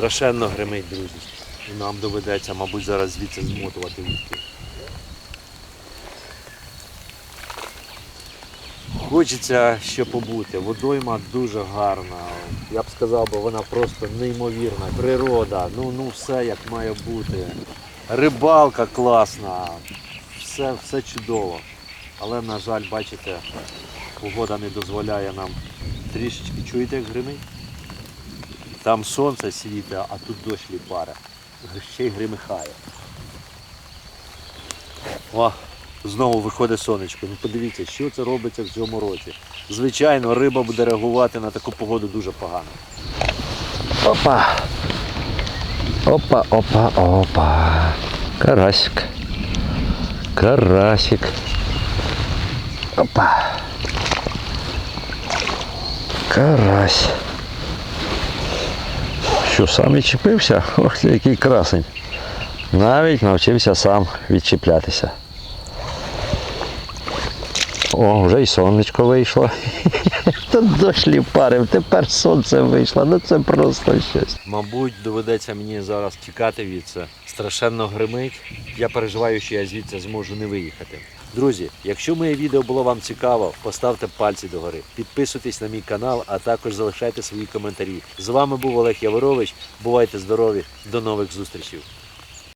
Страшенно гримить, друзі. І нам доведеться, мабуть, зараз звідси змотувати вудки. Хочеться ще побути. Водойма дуже гарна. Я б сказав, би, вона просто неймовірна. Природа, ну, ну все як має бути. Рибалка класна, все, все чудово. Але, на жаль, бачите, погода не дозволяє нам трішечки. Чуєте, як гримить? Там сонце світить, а тут дощ ліпаре. Ще й гримихає. О, знову виходить сонечко. Ну подивіться, що це робиться в цьому році. Звичайно, риба буде реагувати на таку погоду дуже погано. Опа. Опа, опа, опа. Карасик. Карасик. Опа. Карась. Що, сам відчепився? Ох, який красень. Навіть навчився сам відчіплятися. О, вже й сонечко вийшло. Тут дощ ліпарив, тепер сонце вийшло. Ну це просто щось. Мабуть, доведеться мені зараз тікати від це. Страшенно гримить. Я переживаю, що я звідси зможу не виїхати. Друзі, якщо моє відео було вам цікаво, поставте пальці догори, підписуйтесь на мій канал, а також залишайте свої коментарі. З вами був Олег Яворович. Бувайте здорові, до нових зустрічей.